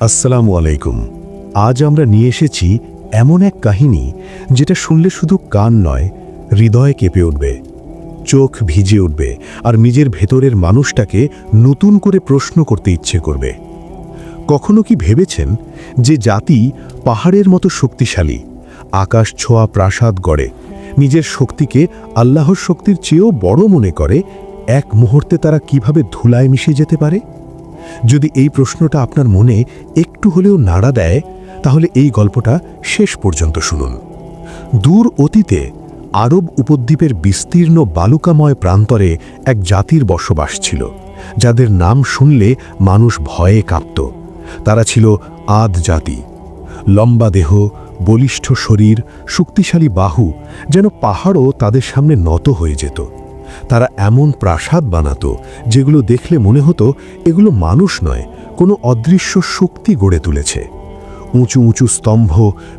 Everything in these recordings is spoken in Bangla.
আসসালামু আলাইকুম। আজ আমরা নিয়ে এসেছি এমন এক কাহিনী যেটা শুনলে শুধু কান নয়, হৃদয় কেঁপে উঠবে, চোখ ভিজে উঠবে, আর নিজের ভেতরের মানুষটাকে নতুন করে প্রশ্ন করতে ইচ্ছে করবে। কখনো কি ভেবেছেন যে জাতি পাহাড়ের মতো শক্তিশালী, আকাশ ছোঁয়া প্রাসাদ গড়ে, নিজের শক্তিকে আল্লাহর শক্তির চেয়েও বড় মনে করে, এক মুহূর্তে তারা কীভাবে ধুলায় মিশে যেতে পারে? যদি এই প্রশ্নটা আপনার মনে একটু হলেও নাড়া দেয়, তাহলে এই গল্পটা শেষ পর্যন্ত শুনুন। দূর অতীতে আরব উপদ্বীপের বিস্তীর্ণ বালুকাময় প্রান্তরে এক জাতির বসবাস ছিল, যাদের নাম শুনলে মানুষ ভয়ে কাঁপত। তারা ছিল আদ জাতি। লম্বা দেহ, বলিষ্ঠ শরীর, শক্তিশালী বাহু যেন পাহাড়ও তাদের সামনে নত হয়ে যেত। তারা এমন প্রাসাদ বানাত, যেগুলো দেখলে মনে হতো এগুলো মানুষ নয়, কোনো অদৃশ্য শক্তি গড়ে তুলেছে। উঁচু উঁচু স্তম্ভ,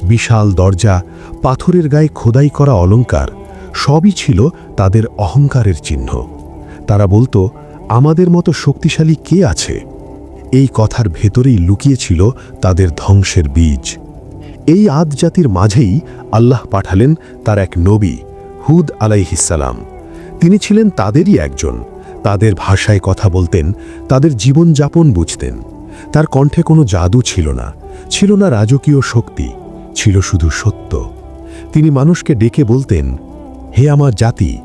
বিশাল দরজা, পাথরের গায়ে খোদাই করা অলংকার, সবই ছিল তাদের অহংকারের চিহ্ন। তারা বলতো, আমাদের মতো শক্তিশালী কে আছে? এই কথার ভেতরেই লুকিয়েছিল তাদের ধ্বংসের বীজ। এই আদ জাতির মাঝেই আল্লাহ পাঠালেন তার এক নবী, হুদ আলাইহিসালাম তিনি ছিলেন তাদেরই একজন। তাদের ভাষায় কথা বলতেন, তাদের জীবনযাপন বুঝতেন। তার কণ্ঠে কোনো জাদু ছিল না ছিল না রাজকীয় শক্তি, ছিল শুধু সত্য। তিনি মানুষকে ডেকে বলতেন, হে আমার জাতি,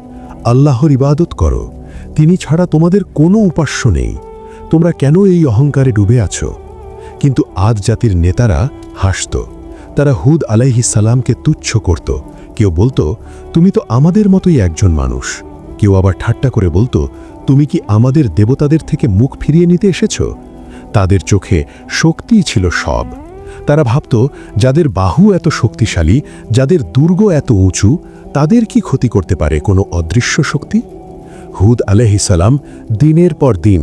আল্লাহর ইবাদত করো। তিনি ছাড়া তোমাদের কোনো উপাস্য নেই। তোমরা কেন এই অহংকারে ডুবে আছো? কিন্তু আদ জাতির নেতারা হাসত। তারা হুদ আলাইহিস সালামকে তুচ্ছ করত। কেউ বলতো, তুমি তো আমাদের মতোই একজন মানুষ। কেউ আবার ঠাট্টা করে বলতো, তুমি কি আমাদের দেবতাদের থেকে মুখ ফিরিয়ে নিতে এসেছ? তাদের চোখে শক্তিই ছিল সব। তারা ভাবত, যাদের বাহু এত শক্তিশালী, যাদের দুর্গ এত উঁচু, তাদের কি ক্ষতি করতে পারে কোনো অদৃশ্য শক্তি? হুদ আলহিসাল্লাম দিনের পর দিন,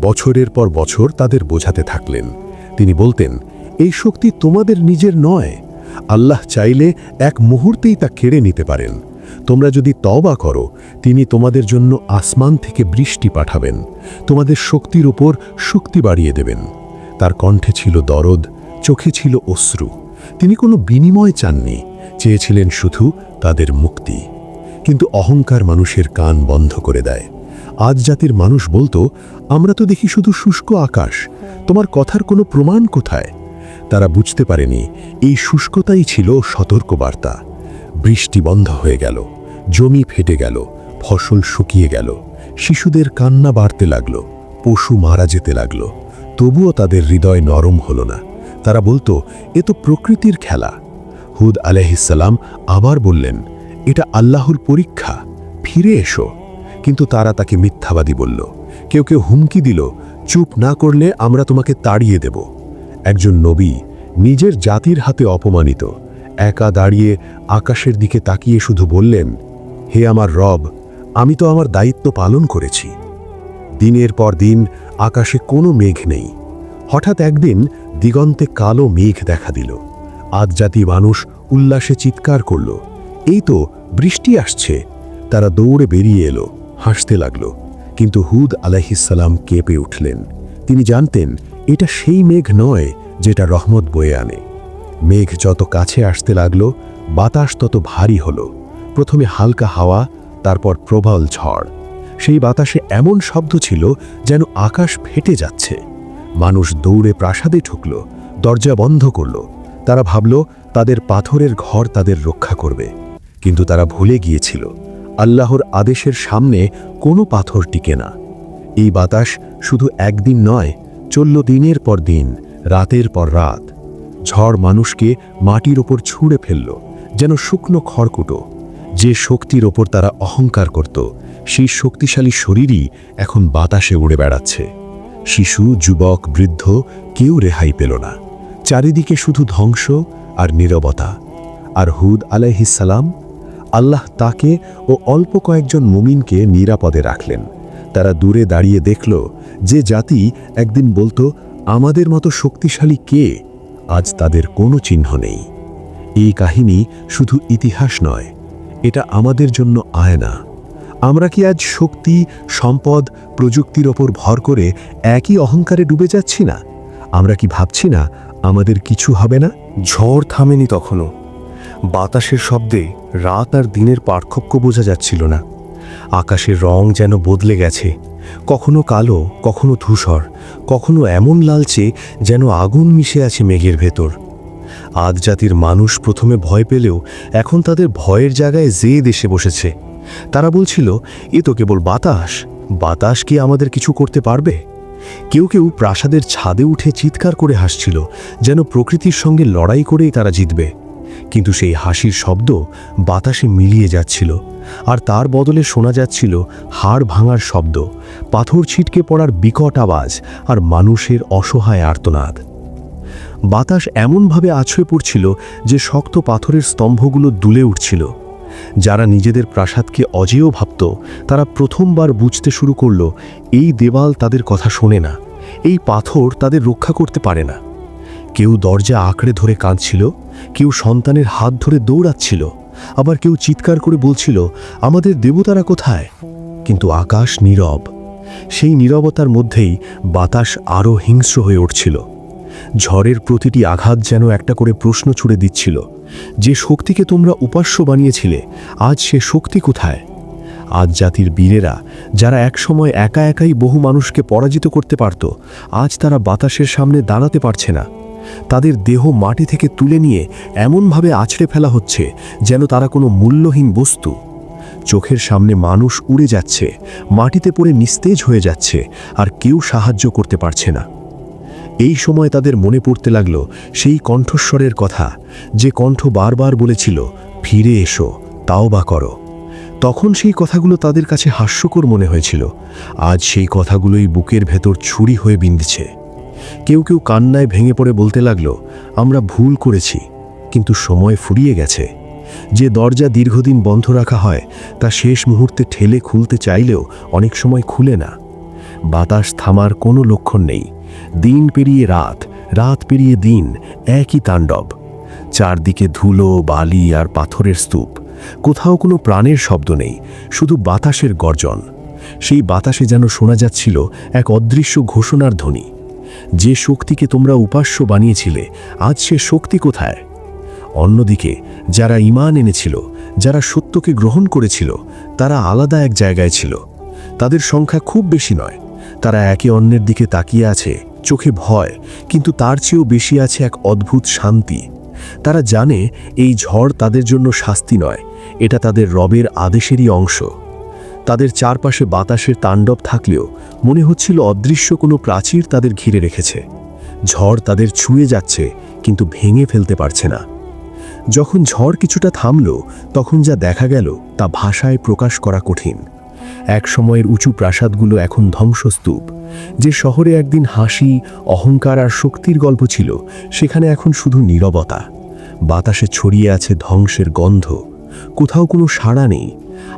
বছরের পর বছর তাদের বোঝাতে থাকলেন। তিনি বলতেন, এই শক্তি তোমাদের নিজের নয়। আল্লাহ চাইলে এক মুহূর্তেই তা কেড়ে নিতে পারেন। তোমরা যদি তওবা করো, তিনি তোমাদের জন্য আসমান থেকে বৃষ্টি পাঠাবেন। তোমাদের শক্তির উপর শক্তি বাড়িয়ে দেবেন। তার কণ্ঠে ছিল দরদ, চোখে ছিল অশ্রু। তিনি কোনো বিনিময় চাননি, চেয়েছিলেন শুধু তাদের মুক্তি। কিন্তু অহংকার মানুষের কান বন্ধ করে দেয়। আজ জাতির মানুষ বলতো, আমরা তো দেখি শুধু শুষ্ক আকাশ, তোমার কথার কোনো প্রমাণ কোথায়? তারা বুঝতে পারেনি, এই শুষ্কতাই ছিল সতর্কবার্তা। বৃষ্টি বন্ধ হয়ে গেল, জমি ফেটে গেল, ফসল শুকিয়ে গেল, শিশুদের কান্না বাড়তে লাগল, পশু মারা যেতে লাগল। তবুও তাদের হৃদয় নরম হলো না। তারা বলতো, এ তো প্রকৃতির খেলা। হুদ আলহিসাল্লাম আবার বললেন, এটা আল্লাহর পরীক্ষা, ফিরে এসো। কিন্তু তারা তাকে মিথ্যাবাদী বলল, কেউ কেউ হুমকি দিল, চুপ না করলে আমরা তোমাকে তাড়িয়ে দেব। একজন নবী নিজের জাতির হাতে অপমানিত একা দাঁড়িয়ে আকাশের দিকে তাকিয়ে শুধু বললেন, হে আমার রব, আমি তো আমার দায়িত্ব পালন করেছি। দিনের পর দিন আকাশে কোনো মেঘ নেই। হঠাৎ একদিন দিগন্তে কালো মেঘ দেখা দিল। আজ জাতি মানুষ উল্লাসে চিৎকার করল। এই তো বৃষ্টি আসছে। তারা দৌড়ে বেরিয়ে এলো, হাসতে লাগল। কিন্তু হুদ আলাহিসাল্লাম কেঁপে উঠলেন। তিনি জানতেন, এটা সেই মেঘ নয় যেটা রহমত বয়ে আনে। মেঘ যত কাছে আসতে লাগল, বাতাস তত ভারী হলো। প্রথমে হালকা হাওয়া, তারপর প্রবল ঝড়। সেই বাতাসে এমন শব্দ ছিল যেন আকাশ ফেটে যাচ্ছে। মানুষ দৌড়ে প্রাসাদে ঢুকল, দরজা বন্ধ করল। তারা ভাবল, তাদের পাথরের ঘর তাদের রক্ষা করবে। কিন্তু তারা ভুলে গিয়েছিল, আল্লাহর আদেশের সামনে কোনো পাথর টিকে না। এই বাতাস শুধু একদিন নয়, চলল দিনের পর দিন, রাতের পর রাত। ঝড় মানুষকে মাটির ওপর ছুঁড়ে ফেলল, যেন শুকনো খড়কুটো। যে শক্তির ওপর তারা অহংকার করত, সেই শক্তিশালী শরীরই এখন বাতাসে উড়ে বেড়াচ্ছে। শিশু, যুবক, বৃদ্ধ কেউ রেহাই পেল না। চারিদিকে শুধু ধ্বংস আর নীরবতা। আর হুদ আলাইহিসালাম আল্লাহ তাকে ও অল্প কয়েকজন মুমিনকে নিরাপদে রাখলেন। তারা দূরে দাঁড়িয়ে দেখল যে জাতি একদিন বলতো, আমাদের মতো শক্তিশালী কে আজ তাদের কোনো চিহ্ন নেই। এই কাহিনী শুধু ইতিহাস নয়, এটা আমাদের জন্য আয়না। আমরা কি আজ শক্তি, সম্পদ, প্রযুক্তির ওপর ভর করে একই অহংকারে ডুবে যাচ্ছি না? আমরা কি ভাবছি না আমাদের কিছু হবে না? ঝড় থামেনি তখনও। বাতাসের শব্দে রাত আর দিনের পার্থক্য বোঝা যাচ্ছিল না। আকাশের রং যেন বদলে গেছে। কখনো কালো, কখনো ধূসর, কখনো এমন লালচে যেন আগুন মিশে আছে মেঘের ভেতর। আদ জাতির মানুষ প্রথমে ভয় পেলেও এখন তাদের ভয়ের জায়গায় জেদ এসে বসেছে। তারা বলছিল, এ তো কেবল বাতাস বাতাস কি আমাদের কিছু করতে পারবে? কেউ কেউ প্রাসাদের ছাদে উঠে চিৎকার করে হাসছিল, যেন প্রকৃতির সঙ্গে লড়াই করেই তারা জিতবে। কিন্তু সেই হাসির শব্দ বাতাসে মিলিয়ে যাচ্ছিল। আর তার বদলে শোনা যাচ্ছিল হাড় ভাঙার শব্দ, পাথর ছিটকে পড়ার বিকট আওয়াজ আর মানুষের অসহায় আর্তনাদ। বাতাস এমনভাবে আছড়ে পড়ছিল যে শক্ত পাথরের স্তম্ভগুলো দুলে উঠছিল। যারা নিজেদের প্রাসাদকে অজেয় ভাবত, তারা প্রথমবার বুঝতে শুরু করল, এই দেওয়াল তাদের কথা শোনে না, এই পাথর তাদের রক্ষা করতে পারে না। কেউ দরজা আঁকড়ে ধরে কাঁদছিল, কেউ সন্তানের হাত ধরে দৌড়াচ্ছিল। আবার কেউ চিৎকার করে বলছিল, আমাদের দেবতারা কোথায়? কিন্তু আকাশ নীরব। সেই নীরবতার মধ্যেই বাতাস আরও হিংস্র হয়ে উঠছিল। ঝড়ের প্রতিটি আঘাত যেন একটা করে প্রশ্ন ছুড়ে দিচ্ছিল, যে শক্তিকে তোমরা উপাস্য বানিয়েছিলে, আজ সে শক্তি কোথায়? আজ জাতির বীরেরা, যারা একসময় একা একাই বহু মানুষকে পরাজিত করতে পারত, আজ তারা বাতাসের সামনে দাঁড়াতে পারছে না। তাদের দেহ মাটি থেকে তুলে নিয়ে এমনভাবে আছড়ে ফেলা হচ্ছে যেন তারা কোনো মূল্যহীন বস্তু। চোখের সামনে মানুষ উড়ে যাচ্ছে, মাটিতে পড়ে নিস্তেজ হয়ে যাচ্ছে আর কেউ সাহায্য করতে পারছে না। এই সময় তাদের মনে পড়তে লাগল সেই কণ্ঠস্বরের কথা, যে কণ্ঠ বারবার বলেছিল, ফিরে এসো, তাও বা করো। তখন সেই কথাগুলো তাদের কাছে হাস্যকর মনে হয়েছিল। আজ সেই কথাগুলোই বুকের ভেতর ছুরি হয়ে বিঁধছে। কেউ কেউ কান্নায় ভেঙে পড়ে বলতে লাগল, আমরা ভুল করেছি, কিন্তু সময় ফুরিয়ে গেছে। যে দরজা দীর্ঘদিন বন্ধ রাখা হয়, তা শেষ মুহূর্তে ঠেলে খুলতে চাইলেও অনেক সময় খুলে না। বাতাস থামার কোনো লক্ষণ নেই। দিন পেরিয়ে রাত রাত পেরিয়ে দিন, একই তাণ্ডব। চারদিকে ধুলো, বালি আর পাথরের স্তূপ। কোথাও কোনো প্রাণের শব্দ নেই, শুধু বাতাসের গর্জন। সেই বাতাসে যেন শোনা যাচ্ছিল এক অদৃশ্য ঘোষণার ধ্বনি। যে শক্তিকে তোমরা উপাস্য বানিয়েছিলে, আজ সে শক্তি কোথায়? অন্যদিকে, যারা ইমান এনেছিল, যারা সত্যকে গ্রহণ করেছিল, তারা আলাদা এক জায়গায় ছিল। তাদের সংখ্যা খুব বেশি নয়। তারা একে অন্যের দিকে তাকিয়ে আছে, চোখে ভয়, কিন্তু তার চেয়েও বেশি আছে এক অদ্ভুত শান্তি। তারা জানে, এই ঝড় তাদের জন্য শাস্তি নয়, এটা তাদের রবের আদেশেরই অংশ। তাদের চারপাশে বাতাসের তাণ্ডব থাকলেও মনে হচ্ছিল অদৃশ্য কোনো প্রাচীর তাদের ঘিরে রেখেছে। ঝড় তাদের ছুঁয়ে যাচ্ছে, কিন্তু ভেঙে ফেলতে পারছে না। যখন ঝড় কিছুটা থামল, তখন যা দেখা গেল তা ভাষায় প্রকাশ করা কঠিন। এক সময়ের উঁচু প্রাসাদগুলো এখন ধ্বংসস্তূপ। যে শহরে একদিন হাসি, অহংকার আর শক্তির গল্প ছিল, সেখানে এখন শুধু নীরবতা। বাতাসে ছড়িয়ে আছে ধ্বংসের গন্ধ। কোথাও কোনো সাড়া নেই।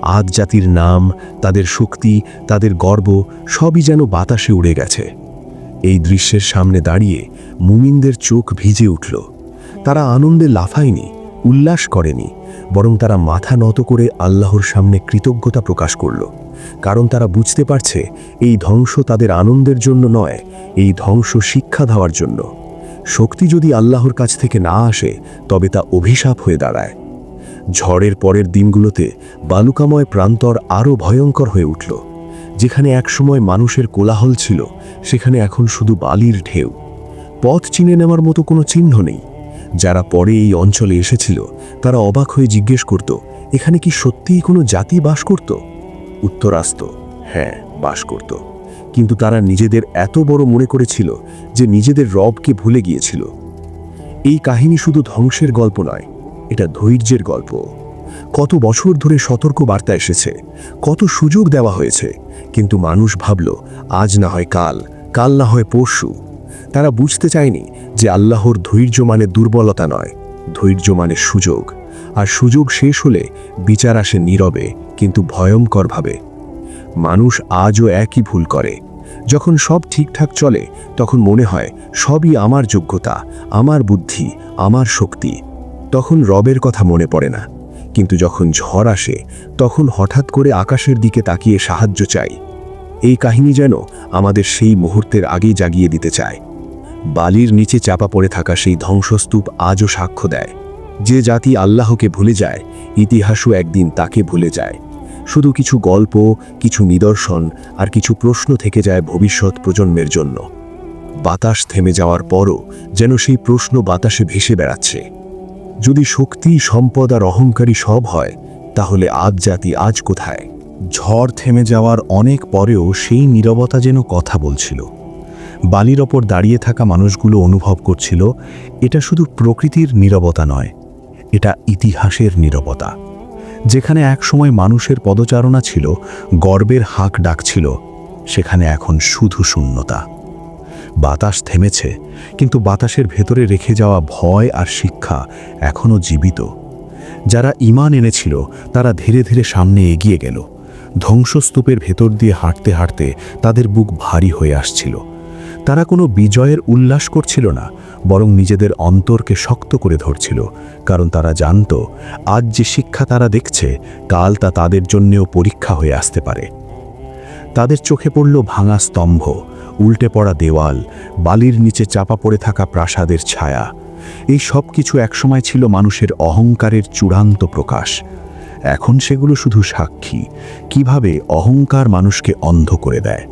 আদ জাতির নাম, তাদের শক্তি, তাদের গর্ব সবই যেন বাতাসে উড়ে গেছে। এই দৃশ্যের সামনে দাঁড়িয়ে মুমিনদের চোখ ভিজে উঠল। তারা আনন্দে লাফায়নি, উল্লাস করেনি, বরং তারা মাথা নত করে আল্লাহর সামনে কৃতজ্ঞতা প্রকাশ করল। কারণ তারা বুঝতে পারছে, এই ধ্বংস তাদের আনন্দের জন্য নয়, এই ধ্বংস শিক্ষা দেওয়ার জন্য। শক্তি যদি আল্লাহর কাছ থেকে না আসে, তবে তা অভিশাপ হয়ে দাঁড়ায়। ঝড়ের পরের দিনগুলোতে বালুকাময় প্রান্তর আরও ভয়ঙ্কর হয়ে উঠল। যেখানে একসময় মানুষের কোলাহল ছিল, সেখানে এখন শুধু বালির ঢেউ। পথ চিনে নেওয়ার মতো কোনো চিহ্ন নেই। যারা পরে এই অঞ্চলে এসেছিল, তারা অবাক হয়ে জিজ্ঞেস করত, এখানে কি সত্যিই কোনো জাতি বাস করত? উত্তর আসত হ্যাঁ বাস করত। কিন্তু তারা নিজেদের এত বড় মনে করেছিল যে নিজেদের রবকে ভুলে গিয়েছিল। এই কাহিনী শুধু ধ্বংসের গল্প নয় এটা ধৈর্যের গল্প। কত বছর ধরে সতর্ক বার্তা এসেছে, কত সুযোগ দেওয়া হয়েছে, কিন্তু মানুষ ভাবল, আজ না হয় কাল কাল না হয় পরশু। তারা বুঝতে চায়নি যে আল্লাহর ধৈর্য মানে দুর্বলতা নয়, ধৈর্য মানে সুযোগ। আর সুযোগ শেষ হলে বিচার আসে নীরবে, কিন্তু ভয়ঙ্করভাবে মানুষ আজও একই ভুল করে। যখন সব ঠিকঠাক চলে, তখন মনে হয়, সবই আমার যোগ্যতা, আমার বুদ্ধি, আমার শক্তি। তখন রবের কথা মনে পড়ে না। কিন্তু যখন ঝড় আসে, তখন হঠাৎ করে আকাশের দিকে তাকিয়ে সাহায্য চাই। এই কাহিনী যেন আমাদের সেই মুহূর্তের আগেই জাগিয়ে দিতে চায়। বালির নিচে চাপা পড়ে থাকা সেই ধ্বংসস্তূপ আজও সাক্ষ্য দেয়। যে জাতি আল্লাহকে ভুলে যায়, ইতিহাসও একদিন তাকে ভুলে যায়। শুধু কিছু গল্প, কিছু নিদর্শন আর কিছু প্রশ্ন থেকে যায় ভবিষ্যৎ প্রজন্মের জন্য। বাতাস থেমে যাওয়ার পরও যেন সেই প্রশ্ন বাতাসে ভেসে বেড়াচ্ছে। যদি শক্তি, সম্পদ আর অহংকারী সব হয়, তাহলে আজ জাতি আজ কোথায়? ঝড় থেমে যাওয়ার অনেক পরেও সেই নীরবতা যেন কথা বলছিল। বালির ওপর দাঁড়িয়ে থাকা মানুষগুলো অনুভব করছিল, এটা শুধু প্রকৃতির নীরবতা নয়, এটা ইতিহাসের নীরবতা। যেখানে একসময় মানুষের পদচারণা ছিল, গর্বের হাঁক ডাকছিল, সেখানে এখন শুধু শূন্যতা। বাতাস থেমেছে, কিন্তু বাতাসের ভেতরে রেখে যাওয়া ভয় আর শিক্ষা এখনও জীবিত। যারা ইমান এনেছিল, তারা ধীরে ধীরে সামনে এগিয়ে গেল। ধ্বংসস্তূপের ভেতর দিয়ে হাঁটতে হাঁটতে তাদের বুক ভারী হয়ে আসছিল। তারা কোনো বিজয়ের উল্লাস করছিল না, বরং নিজেদের অন্তরকে শক্ত করে ধরছিল, কারণ তারা জানত, আজ যে শিক্ষা তারা দেখছে, কাল তা তাদের জন্যেও পরীক্ষা হয়ে আসতে পারে। তাদের চোখে পড়ল ভাঙা স্তম্ভ উল্টে পড়া দেওয়াল, বালির নিচে চাপা পড়ে থাকা প্রাসাদের ছায়া। এই সব কিছু একসময় ছিল মানুষের অহংকারের চূড়ান্ত প্রকাশ। এখন সেগুলো শুধু সাক্ষী, কীভাবে অহংকার মানুষকে অন্ধ করে দেয়।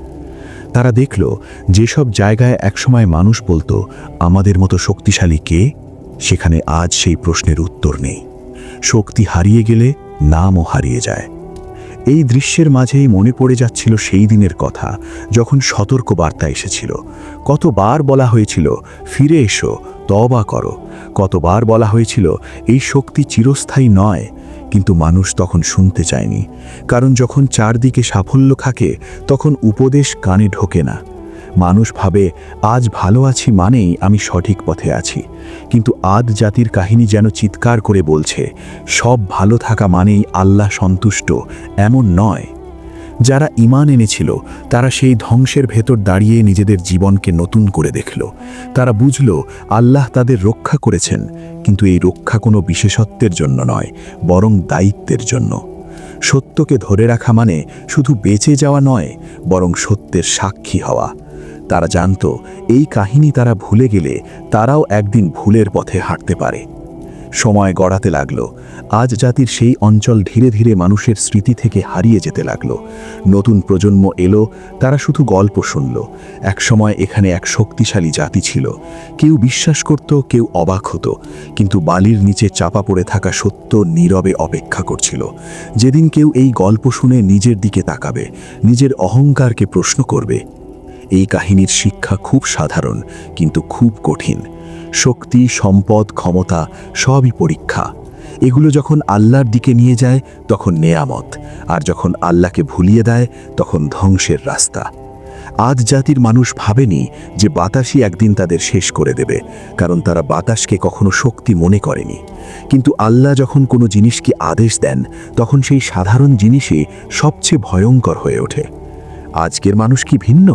তারা দেখল, যেসব জায়গায় একসময় মানুষ বলতো, আমাদের মতো শক্তিশালী কে? সেখানে আজ সেই প্রশ্নের উত্তর নেই। শক্তি হারিয়ে গেলে নামও হারিয়ে যায়। এই দৃশ্যের মাঝেই মনে পড়ে যাচ্ছিল সেই দিনের কথা, যখন সতর্ক বার্তা এসেছিল। কতবার বলা হয়েছিল, ফিরে এসো তবা করো। কতবার বলা হয়েছিল, এই শক্তি চিরস্থায়ী নয়। কিন্তু মানুষ তখন শুনতে চায়নি, কারণ যখন চারদিকে সাফল্য থাকে, তখন উপদেশ কানে ঢোকে না। মানুষ ভাবে, আজ ভালো আছি মানেই আমি সঠিক পথে আছি। কিন্তু আদ জাতির কাহিনী যেন চিৎকার করে বলছে, সব ভালো থাকা মানেই আল্লাহ সন্তুষ্ট, এমন নয়। যারা ইমান এনেছিল, তারা সেই ধ্বংসের ভেতর দাঁড়িয়ে নিজেদের জীবনকে নতুন করে দেখল। তারা বুঝল, আল্লাহ তাদের রক্ষা করেছেন, কিন্তু এই রক্ষা কোনো বিশেষত্বের জন্য নয়, বরং দায়িত্বের জন্য। সত্যকে ধরে রাখা মানে শুধু বেঁচে যাওয়া নয়, বরং সত্যের সাক্ষী হওয়া। তারা জানত, এই কাহিনী তারা ভুলে গেলে তারাও একদিন ভুলের পথে হাঁটতে পারে। সময় গড়াতে লাগল। আজ জাতির সেই অঞ্চল ধীরে ধীরে মানুষের স্মৃতি থেকে হারিয়ে যেতে লাগল। নতুন প্রজন্ম এলো, তারা শুধু গল্প শুনল। একসময় এখানে এক শক্তিশালী জাতি ছিল। কেউ বিশ্বাস করত, কেউ অবাক হতো। কিন্তু বালির নিচে চাপা পড়ে থাকা সত্য নীরবে অপেক্ষা করছিল। যেদিন কেউ এই গল্প শুনে নিজের দিকে তাকাবে, নিজের অহংকারকে প্রশ্ন করবে এই কাহিনীর শিক্ষা খুব সাধারণ, কিন্তু খুব কঠিন। শক্তি, সম্পদ, ক্ষমতা সবই পরীক্ষা। এগুলো যখন আল্লাহর দিকে নিয়ে যায়, তখন নেয়ামত, আর যখন আল্লাহকে ভুলিয়ে দেয়, তখন ধ্বংসের রাস্তা। আজ জাতির মানুষ ভাবেনি যে বাতাসই একদিন তাদের শেষ করে দেবে, কারণ তারা বাতাসকে কখনো শক্তি মনে করেনি। কিন্তু আল্লাহ যখন কোনো জিনিসকে আদেশ দেন, তখন সেই সাধারণ জিনিসই সবচেয়ে ভয়ঙ্কর হয়ে ওঠে। আজকের মানুষ কি ভিন্ন?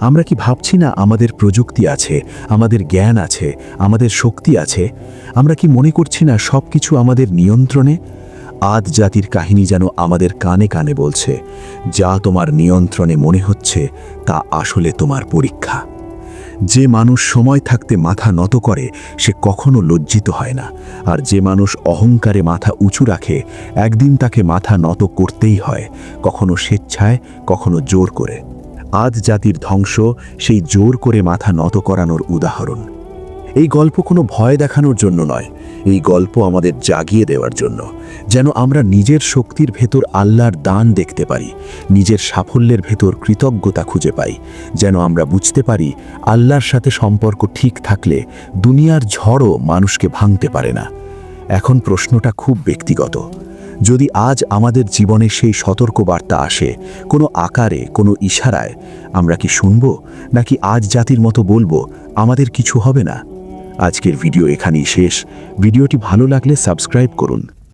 আমরা কি ভাবছি না আমাদের প্রযুক্তি আছে, আমাদের জ্ঞান আছে, আমাদের শক্তি আছে? আমরা কি মনে করছি না সব কিছু আমাদের নিয়ন্ত্রণে? আদ জাতির কাহিনী যেন আমাদের কানে কানে বলছে, যা তোমার নিয়ন্ত্রণে মনে হচ্ছে, তা আসলে তোমার পরীক্ষা। যে মানুষ সময় থাকতে মাথা নত করে, সে কখনো লজ্জিত হয় না। আর যে মানুষ অহংকারে মাথা উঁচু রাখে, একদিন তাকে মাথা নত করতেই হয়, কখনো স্বেচ্ছায়, কখনো জোর করে। আজ জাতির ধ্বংস সেই জোর করে মাথা নত করানোর উদাহরণ। এই গল্প কোনো ভয় দেখানোর জন্য নয়, এই গল্প আমাদের জাগিয়ে দেওয়ার জন্য। যেন আমরা নিজের শক্তির ভেতর আল্লাহর দান দেখতে পারি, নিজের সাফল্যের ভেতর কৃতজ্ঞতা খুঁজে পাই, যেন আমরা বুঝতে পারি আল্লাহর সাথে সম্পর্ক ঠিক থাকলে দুনিয়ার ঝড়ও মানুষকে ভাঙতে পারে না। এখন প্রশ্নটা খুব ব্যক্তিগত। যদি আজ আমাদের জীবনে সেই সতর্ক বার্তা আসে, কোনো আকারে, কোনো ইশারায়, আমরা কি শুনব, নাকি আজ জাতির মতো বলব, আমাদের কিছু হবে না? আজকের ভিডিও এখানেই শেষ। ভিডিওটি ভালো লাগলে সাবস্ক্রাইব করুন।